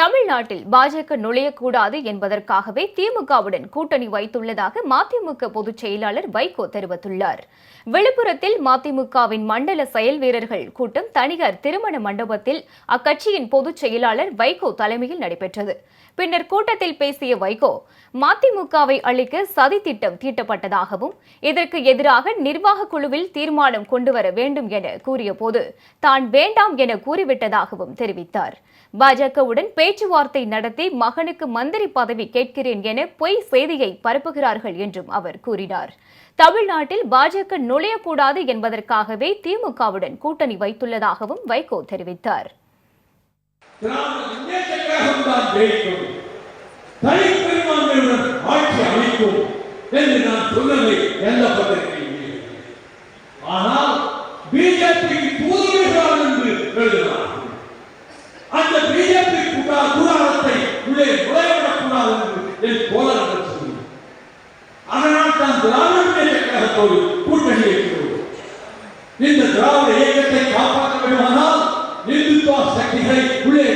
தமிழ்நாட்டில் பாஜக நுழையக்கூடாது என்பதற்காகவே திமுகவுடன் கூட்டணி வைத்துள்ளதாக மதிமுக பொதுச் செயலாளர் வைகோ தெரிவித்துள்ளார். விழுப்புரத்தில் மதிமுகவின் மண்டல செயல் வீரர்கள் கூட்டம் தனியார் திருமண மண்டபத்தில் அக்கட்சியின் பொதுச் செயலாளர் வைகோ தலைமையில் நடைபெற்றது. பின்னர் கூட்டத்தில் பேசிய வைகோ மதிமுகவை அளிக்க சதி திட்டம் தீட்டப்பட்டதாகவும் இதற்கு எதிராக நிர்வாக குழுவில் தீர்மானம் கொண்டுவர வேண்டும் என கூறியபோது தான் வேண்டாம் என கூறிவிட்டதாகவும் தெரிவித்தார். பாஜகவுடன் பேச்சுவார்த்தை நடத்தி மகனுக்கு மந்திரி பதவி கேட்கிறேன் என பொய் செய்தியை பரப்புகிறார்கள் என்றும் அவர் கூறினார். தமிழ்நாட்டில் பாஜக நுழையக்கூடாது என்பதற்காகவே திமுகவுடன் கூட்டணி வைத்துள்ளதாகவும் வைகோ தெரிவித்தார். திராவிட முன்னேற்ற என்று எழுதினார் நுழையவிடக்கூடாது என்று என் தோழர்கள் அதனால் தான் திராவிட முன்னேற்ற கழகத்தோடு கூட்டணி வைக்கிறோம் இந்த திராவிட இயக்கத்தை காப்பாற்ற வேண்டுமானால் இந்துத்துவ சக்திகளை உள்ளே